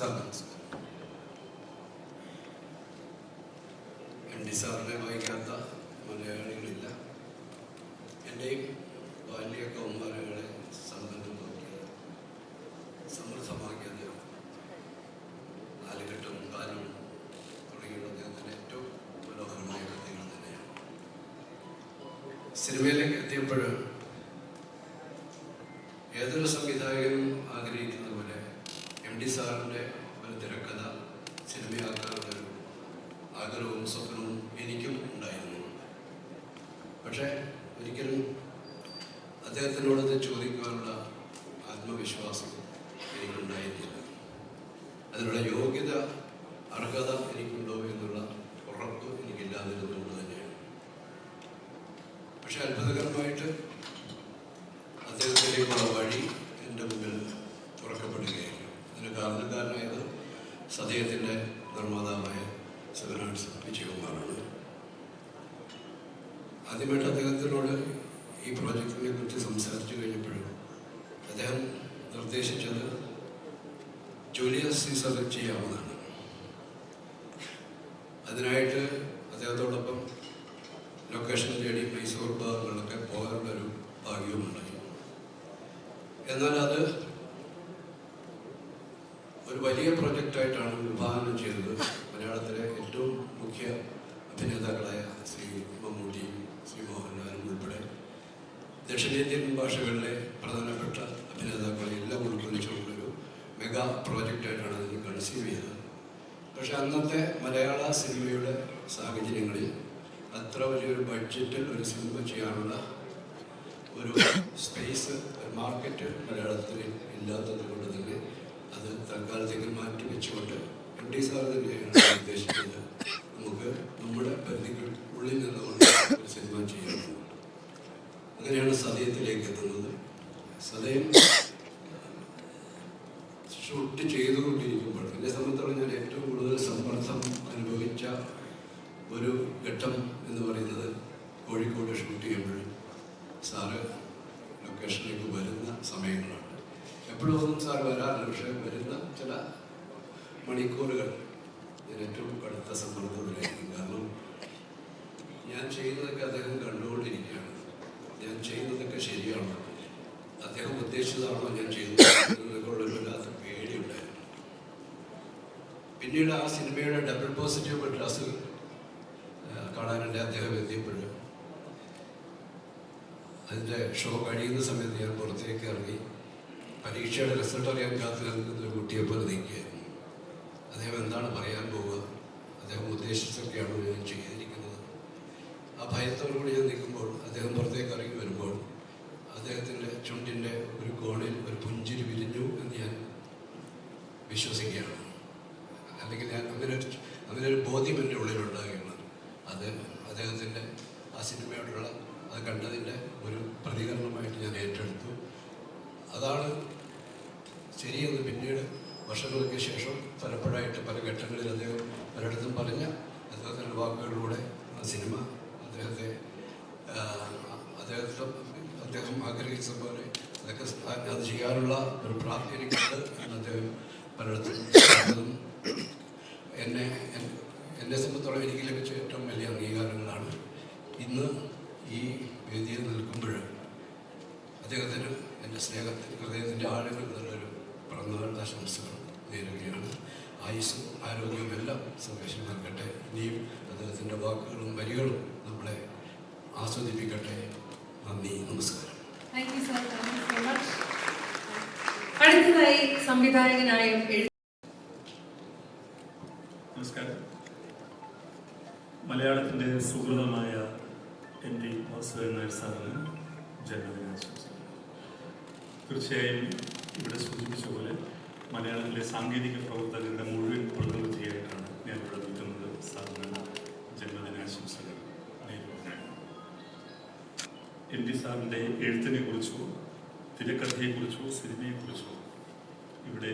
നമസ്കാരം M D സാറിനെ വായിക്കാത്ത മലയാളികളില്ല. എന്റെയും ബാല്യ കൗമാരങ്ങളെ സമ്പന്നമാക്കിയത് സമൃദ്ധമാക്കിയത് നാലുകെട്ടും കാലും തുടങ്ങിയുള്ള അദ്ദേഹത്തിന്റെ ഏറ്റവും മനോഹരമായ കൃതികൾ തന്നെയാണ്. സിനിമയിലേക്ക് എത്തിയപ്പോൾ ഏതൊരു സംവിധായകനും ആഗ്രഹിക്കുന്ന പോലെ എം സാറിന്റെ ഒരു തിരക്കഥ സിനിമയാക്കാനുള്ള ഒരു ആഗ്രഹവും സ്വപ്നവും എനിക്കും ഉണ്ടായിരുന്നു. പക്ഷേ ഒരിക്കലും അദ്ദേഹത്തിനോടത് ചോദിക്കുവാനുള്ള ആത്മവിശ്വാസം എനിക്കുണ്ടായിരുന്നില്ല. അതിനുള്ള യോഗ്യത അർഹത എനിക്കുണ്ടോ എന്നുള്ള ഉറപ്പ് എനിക്കില്ലാതിരുന്നുകൊണ്ട് തന്നെയാണ്. പക്ഷേ അത്ഭുതകരമായിട്ട് ആദ്യമായിട്ട് അദ്ദേഹത്തിനോട് ഈ പ്രോജക്റ്റിനെ കുറിച്ച് സംസാരിച്ചു കഴിഞ്ഞപ്പോഴും അദ്ദേഹം നിർദ്ദേശിച്ചത് ജൂലിയസ് സീസർ ചെയ്യാവുന്നതാണ്. അതിനായിട്ട് അദ്ദേഹത്തോടൊപ്പം ലൊക്കേഷൻ തേടി മൈസൂർ ഭാഗങ്ങളിലൊക്കെ പോകാനുള്ള ഒരു ഭാഗ്യവുമുണ്ടായി. എന്നാൽ അത് ഒരു വലിയ പ്രൊജക്റ്റായിട്ടാണ് വിഭാവനം ചെയ്തത്. മലയാളത്തിലെ ഏറ്റവും മുഖ്യ അഭിനേതാക്കളായ ശ്രീ മമ്മൂട്ടി ശ്രീ മോഹൻലാലും ഉൾപ്പെടെ ദക്ഷിണേന്ത്യൻ ഭാഷകളിലെ പ്രധാനപ്പെട്ട അഭിനേതാക്കളെ എല്ലാം ഉൾക്കൊള്ളിച്ചുകൊണ്ടൊരു മെഗാ പ്രോജക്റ്റായിട്ടാണ് അതിന് കൺസീവ് ചെയ്തത്. പക്ഷെ അന്നത്തെ മലയാള സിനിമയുടെ സാഹചര്യങ്ങളിൽ അത്ര വലിയൊരു ബഡ്ജറ്റിൽ ഒരു സിനിമ ചെയ്യാനുള്ള ഒരു സ്പേസ് മാർക്കറ്റ് മലയാളത്തിൽ ഇല്ലാത്തത് കൊണ്ട് തന്നെ അത് തൽക്കാലത്തേക്ക് മാറ്റി വെച്ചുകൊണ്ട് എം ഡി സാർ തന്നെയാണ് ഉദ്ദേശിക്കുന്നത് നമുക്ക് നമ്മുടെ പരിധികൾ ഉള്ളിൽ നിന്നുകൊണ്ട് സിനിമ ചെയ്യുന്നു അങ്ങനെയാണ് സതയത്തിലേക്ക് എത്തുന്നത്. സതയം ഷൂട്ട് ചെയ്തുകൊണ്ടിരിക്കുമ്പോൾ എന്നെ സംബന്ധിച്ചോളം ഞാൻ ഏറ്റവും കൂടുതൽ സമ്മർദ്ദം അനുഭവിച്ച ഒരു ഘട്ടം എന്ന് പറയുന്നത് കോഴിക്കോട് ഷൂട്ട് ചെയ്യുമ്പോൾ സാറ് ലൊക്കേഷനിലേക്ക് വരുന്ന സമയങ്ങളാണ്. എപ്പോഴും സാർ വരാറില്ല പക്ഷേ വരുന്ന ചില മണിക്കൂറുകൾ ഞാൻ ഏറ്റവും കടുത്ത സമ്മർദ്ദത്തിലായിരുന്നു ഞാൻ ചെയ്യുന്നതൊക്കെ അദ്ദേഹം കണ്ടുകൊണ്ടിരിക്കുകയാണ്. ഞാൻ ചെയ്യുന്നതൊക്കെ ശരിയാണ്. അദ്ദേഹം ഉദ്ദേശിച്ചതാണോ ഞാൻ ചെയ്യുന്നത്? പേടിയുണ്ടായിരുന്നു പിന്നീട് ആ സിനിമയുടെ ഡബിൾ പോസിറ്റീവ് മെഡ്രാസ് കാണാനുണ്ട് അദ്ദേഹം എത്തിയപ്പോഴും. അതിന്റെ ഷോ കഴിയുന്ന സമയത്ത് ഞാൻ പുറത്തേക്ക് ഇറങ്ങി. പരീക്ഷയുടെ റിസൾട്ട് അറിയാൻ കാത്തു നിൽക്കുന്ന ഒരു കുട്ടിയെ പോലെ നിൽക്കുകയായിരുന്നു അദ്ദേഹം എന്താണ് പറയാൻ പോവുക? അദ്ദേഹം ഉദ്ദേശിച്ചൊക്കെയാണോ ഞാൻ ചെയ്തിരിക്കുന്നത്? ആ ഭയത്തോടുകൂടി ഞാൻ നിൽക്കുമ്പോൾ അദ്ദേഹം പുറത്തേക്ക് ഇറങ്ങി വരുമ്പോൾ അദ്ദേഹത്തിന്റെ ചുണ്ടിന്റെ ഒരു കോണിൽ ഒരു പുഞ്ചിരി വിരിഞ്ഞു എന്ന് ഞാൻ വിശ്വസിക്കുകയാണ്. അല്ലെങ്കിൽ ഞാൻ അങ്ങനെ ഒരു അങ്ങനെ ഒരു ബോധ്യം എന്റെ ഉള്ളിലുണ്ടാകുകയാണ്. അത് അദ്ദേഹത്തിന്റെ ആ സിനിമയോടുള്ള അത് കണ്ടതിന്റെ ഒരു പ്രതികരണമായിട്ട് ഞാൻ ഏറ്റെടുത്തു. അതാണ് ശരിയെന്ന് പിന്നീട് വർഷങ്ങൾക്ക് ശേഷം പലപ്പോഴായിട്ട് പല ഘട്ടങ്ങളിൽ അദ്ദേഹം പലയിടത്തും പറഞ്ഞ അദ്ദേഹത്തിന്റെ വാക്കുകളിലൂടെ ആ സിനിമ അദ്ദേഹത്തെ അദ്ദേഹത്തെ അദ്ദേഹം ആഗ്രഹിച്ച പോലെ അതൊക്കെ അത് ചെയ്യാനുള്ള ഒരു പ്രാപ്തി എനിക്കുണ്ട് എന്ന് അദ്ദേഹം പലയിടത്തും എന്നെ എന്നെ സംബന്ധിച്ചോളം എനിക്ക് ലഭിച്ച ഏറ്റവും വലിയ അംഗീകാരങ്ങളാണ് ഇന്ന് ഈ വേദിയിൽ നിൽക്കുമ്പോൾ അദ്ദേഹത്തിന് എന്റെ സ്നേഹത്തിൽ ഹൃദയത്തിന്റെ ആഴങ്ങൾ നല്ലൊരു പിറന്നാൾ ആശംസകൾ നേരുകയാണ്. ആയുസ്സും ആരോഗ്യവും എല്ലാം സന്ദേശം നൽകട്ടെ. ഇനിയും അദ്ദേഹത്തിന്റെ വാക്കുകളും വരികളും നമ്മളെ ആസ്വദിപ്പിക്കട്ടെ. നന്ദി നമസ്കാരം. Thank sir thank so much അടുത്തതായി സംവിധായകനായും നമസ്കാരം. മലയാളത്തിന്റെ സുഹൃതമായ എൻ ടി വാസുദേവൻ നായർ സാറിന് ജന്മദിനാശംസകൾ തീർച്ചയായും ഇവിടെ സൂചിപ്പിച്ച പോലെ മലയാളത്തിലെ സാങ്കേതിക പ്രവർത്തകരുടെ മുഴുവൻ പ്രതിനിധിയായിട്ടാണ് ഞാൻ ഇവിടെ നിൽക്കുന്നത് സാറിന്. ജന്മദിനാശംസകൾ നേരുന്നു. എൻ ഡി സാറിന്റെ എഴുത്തിനെ കുറിച്ചോ തിരക്കഥയെക്കുറിച്ചോ സിനിമയെക്കുറിച്ചോ ഇവിടെ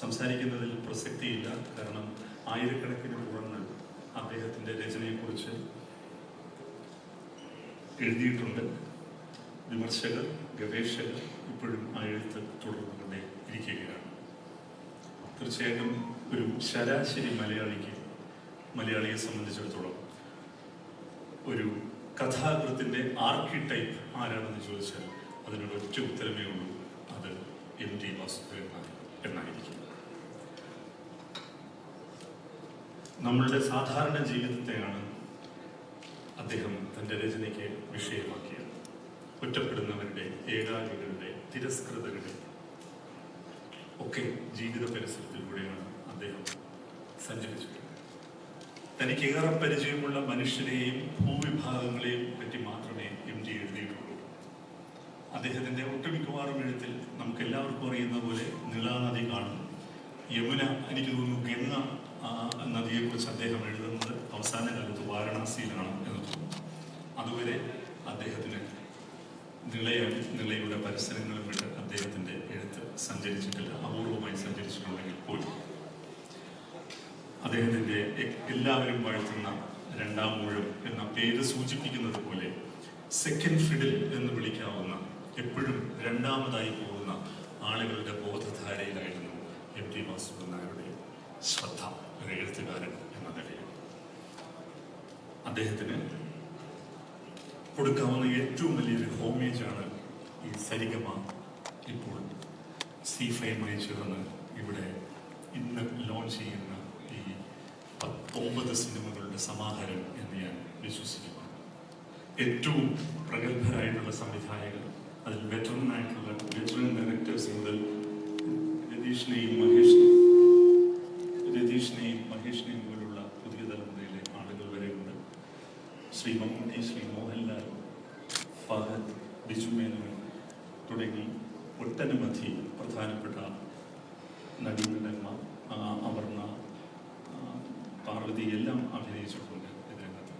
സംസാരിക്കുന്നതിൽ പ്രസക്തിയില്ല. കാരണം ആയിരക്കണക്കിന് പുറന്ന് അദ്ദേഹത്തിന്റെ രചനയെക്കുറിച്ച് എഴുതിയിട്ടുണ്ട്. വിമർശകർ ഗവേഷകർ ഇപ്പോഴും ആ എഴുത്ത് തുടർന്നുകൊണ്ടേ ഇരിക്കുകയാണ് തീർച്ചയായിട്ടും ഒരു ശരാശരി മലയാളിക്ക് മലയാളിയെ സംബന്ധിച്ചിടത്തോളം ഒരു കഥാകൃത്തിന്റെ ആർക്കിടൈപ്പ് ആരാണെന്ന് ചോദിച്ചാൽ അതിനൊരു ഒറ്റ ഉത്തരമേ ഉള്ളൂ. അത് എം ടി വാസുദേവൻ എന്നായിരിക്കും. നമ്മളുടെ സാധാരണ ജീവിതത്തെയാണ് അദ്ദേഹം തന്റെ രചനയ്ക്ക് വിഷയമാക്കിയത്. ഒറ്റപ്പെടുന്നവരുടെ ഏകാഗ്രികളുടെ തിരസ്കൃതരുടെ ഒക്കെ ജീവിത പരിസരത്തിലൂടെയാണ് അദ്ദേഹം സഞ്ചരിച്ചിട്ടുള്ളത്. തനിക്ക് ഏറെ പരിചയമുള്ള മനുഷ്യരെയും ഭൂവിഭാഗങ്ങളെയും പറ്റി മാത്രമേ എം ജി എഴുതിയിട്ടുള്ളൂ. അദ്ദേഹത്തിന്റെ ഒട്ടുമിക്കവാറും എഴുത്തിൽ നമുക്ക് എല്ലാവർക്കും അറിയുന്ന പോലെ നിളാനദി കാണും യമുന എനിക്ക് തോന്നുന്നു ഗംഗ നദിയെക്കുറിച്ച് അദ്ദേഹം എഴുതുന്നത് അവസാന കാലത്ത് വാരണാസിയിലാണ് എന്ന് തോന്നുന്നു. അതുവരെ അദ്ദേഹത്തിന് നിളയ നിളയുടെ പരിസരങ്ങളും വിട്ട് അദ്ദേഹത്തിന്റെ എഴുത്ത് സഞ്ചരിച്ചിട്ടില്ല. അപൂർവമായി സഞ്ചരിച്ചിട്ടുണ്ടെങ്കിൽ പോലും. അദ്ദേഹത്തിന്റെ എല്ലാവരും വാഴ്ത്തുന്ന രണ്ടാം മൂഴം എന്ന പേര് സൂചിപ്പിക്കുന്നത് പോലെ സെക്കൻഡ് ഫിഡിൽ എന്ന് വിളിക്കാവുന്ന എപ്പോഴും രണ്ടാമതായി പോകുന്ന ആളുകളുടെ ബോധധാരയിലായിരുന്നു എം ടി വാസുദേവൻ നായരുടെ ശ്രദ്ധ ഒരു എഴുത്തുകാരൻ എന്ന നിലയിൽ. അദ്ദേഹത്തിന് കൊടുക്കാവുന്ന ഏറ്റവും വലിയൊരു ഹോമേജാണ് ഈ സരിഗമ ഇപ്പോൾ സി ഫൈമായി ചേർന്ന് ഇവിടെ ഇന്ന് ലോഞ്ച് ചെയ്യുന്ന പത്തൊമ്പത് സിനിമകളുടെ സമാഹാരം എന്ന് ഞാൻ വിശ്വസിക്കുന്നു. ഏറ്റവും പ്രഗത്ഭരായിട്ടുള്ള സംവിധായകർ അതിൽ വെറ്ററൻ ആയിട്ടുള്ള വെറ്ററൻ ഡയറക്ടേഴ്സ് മുതൽ രതീഷിനെയും മഹേഷിനെയും രതീഷിനെയും മഹേഷിനെയും പോലുള്ള പുതിയ തലമുറയിലെ ആളുകൾ വരെയുണ്ട് ശ്രീ മമ്മൂട്ടി ശ്രീ മോഹൻലാൽ ഫഹദ് ബിജു മേനോൻ തുടങ്ങി ഒട്ടനവധി പ്രധാനപ്പെട്ട നടീനടന്മാർ ആ, അപർണ ആ, പാർവതി എല്ലാം അഭിനയിച്ചിട്ടുണ്ട് ഇതിനകത്ത്.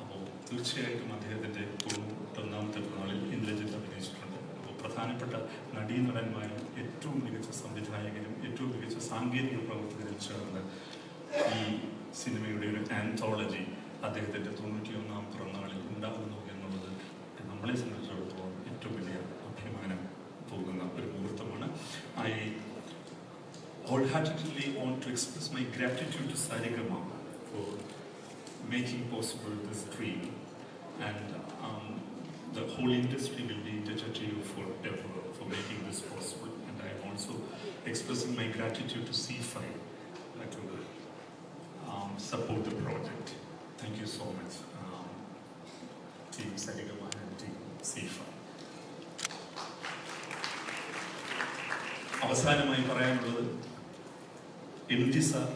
അപ്പോൾ തീർച്ചയായിട്ടും അദ്ദേഹത്തിന്റെ തൊണ്ണൂറ്റൊന്നാമത്തെ പിറന്നാളിൽ ഇന്ദ്രജിത്ത് അഭിനയിച്ചിട്ടുണ്ട്. അപ്പോൾ പ്രധാനപ്പെട്ട നടീനടന്മാരും ഏറ്റവും മികച്ച സംവിധായകരും ഏറ്റവും മികച്ച സാങ്കേതിക പ്രവർത്തകരും ചേർന്ന് ഈ സിനിമയുടെ ഒരു ആന്തോളജി അദ്ദേഹത്തിന്റെ തൊണ്ണൂറ്റിയൊന്നാം പിറന്നാളിൽ ഉണ്ടാകുന്നു എന്നുള്ളത് നമ്മളെ സംബന്ധിച്ചിടത്തോളം ഏറ്റവും വലിയ അഭിമാനം തോന്നുന്ന ഒരു മുഹൂർത്തമാണ്. I wholeheartedly want to express my gratitude to Sarigama for making possible this dream. And um, the whole industry will be indebted to you forever for making this possible. And I am also expressing my gratitude to C5 uh, to um, support the project. Thank you so much, um, Team Sarigama and Team C5. അവസാനമായി പറയാനുള്ളത് M T sir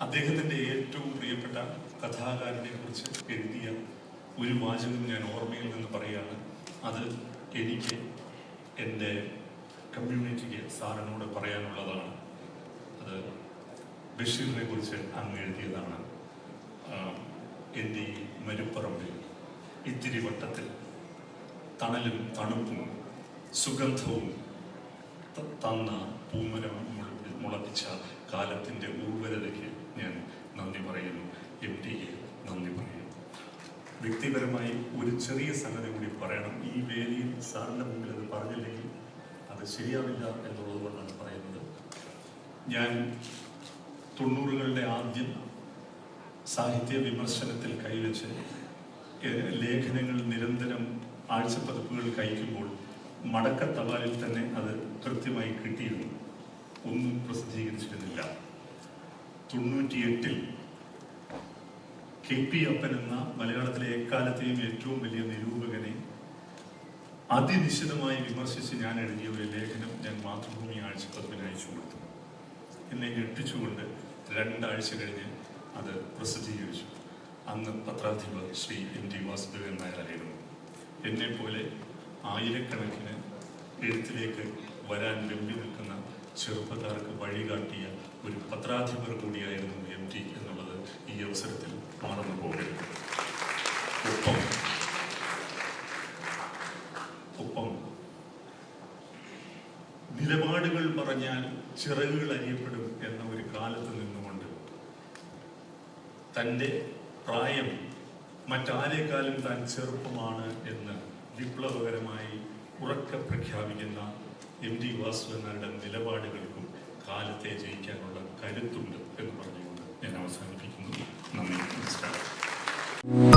അദ്ദേഹത്തിന്റെ ഏറ്റവും പ്രിയപ്പെട്ട കഥാകാരനെ കുറിച്ച് എഴുതിയ ഒരു വാചകം ഞാൻ ഓർമ്മയിൽ നിന്ന് പറയുകയാണ്. അത് എനിക്ക് എന്റെ കമ്മ്യൂണിറ്റിക്ക് സാറിനോട് പറയാനുള്ളതാണ്. അത് ബഷീറിനെ കുറിച്ച് അങ്ങ് എഴുതിയതാണ്. എന്റെ ഈ മരുപ്പറമ്പിൽ ഇത്തിരി വട്ടത്തിൽ തണലും തണുപ്പും സുഗന്ധവും തന്ന പൂമരം മുള- മുളപ്പിച്ച കാലത്തിന്റെ ഉർവരതയ്ക്ക് ഞാൻ നന്ദി പറയുന്നു. എം ടിക്ക് നന്ദി പറയുന്നു. വ്യക്തിപരമായി ഒരു ചെറിയ സംഗതി കൂടി പറയണം. ഈ വേദിയിൽ സാറിന്റെ മുമ്പിൽ അത് പറഞ്ഞില്ലെങ്കിൽ അത് ശരിയാവില്ല എന്നുള്ളത് കൊണ്ടാണ് പറയുന്നത്. ഞാൻ തൊണ്ണൂറുകളുടെ ആദ്യം സാഹിത്യ വിമർശനത്തിൽ കൈവച്ച് ലേഖനങ്ങൾ നിരന്തരം ആഴ്ചപ്പതിപ്പുകൾ കഴിക്കുമ്പോൾ മടക്ക തപാലിൽ തന്നെ അത് കൃത്യമായി കിട്ടിയിരുന്നു. ഒന്നും പ്രസിദ്ധീകരിച്ചിരുന്നില്ല. തൊണ്ണൂറ്റിയെട്ടിൽ കെ പി അപ്പൻ എന്ന മലയാളത്തിലെ എക്കാലത്തെയും ഏറ്റവും വലിയ നിരൂപകനെ അതിനിശ്ചിതമായി വിമർശിച്ച് ഞാൻ എഴുതിയ ഒരു ലേഖനം ഞാൻ മാതൃഭൂമി ആഴ്ചപ്പതിപ്പിന് അയച്ചു കൊടുത്തു. എന്നെ ഞെട്ടിച്ചുകൊണ്ട് രണ്ടാഴ്ച കഴിഞ്ഞ് അത് പ്രസിദ്ധീകരിച്ചു. അന്ന് പത്രാധിപർ ശ്രീ എൻ ടി വാസുദേവൻ നായരായിരുന്നു എന്നെ പോലെ ആയിരക്കണക്കിന് എഴുത്തിലേക്ക് വരാൻ വെമ്പി നിൽക്കുന്ന ചെറുപ്പക്കാർക്ക് വഴികാട്ടിയ ഒരു പത്രാധിപർ കൂടിയായിരുന്നു എം ടി എന്നുള്ളത് ഈ അവസരത്തിൽ മറന്നു പോകരുത്. ഒപ്പം ഒപ്പം നിലപാടുകൾ പറഞ്ഞാൽ ചിറകുകൾ അറിയപ്പെടും എന്ന ഒരു കാലത്ത് നിന്നുകൊണ്ട് തന്റെ പ്രായം മറ്റാരേക്കാളും താൻ ചെറുപ്പമാണ് എന്ന് വിപ്ലവകരമായി ഉറക്ക പ്രഖ്യാപിക്കുന്ന എം ഡി വാസുദേവനാരുടെ നിലപാടുകൾക്കും കാലത്തെ ജയിക്കാനുള്ള കരുത്തുണ്ട് എന്ന് പറഞ്ഞുകൊണ്ട് ഞാൻ അവസാനിപ്പിക്കുന്നു. നന്ദി. നമസ്കാരം.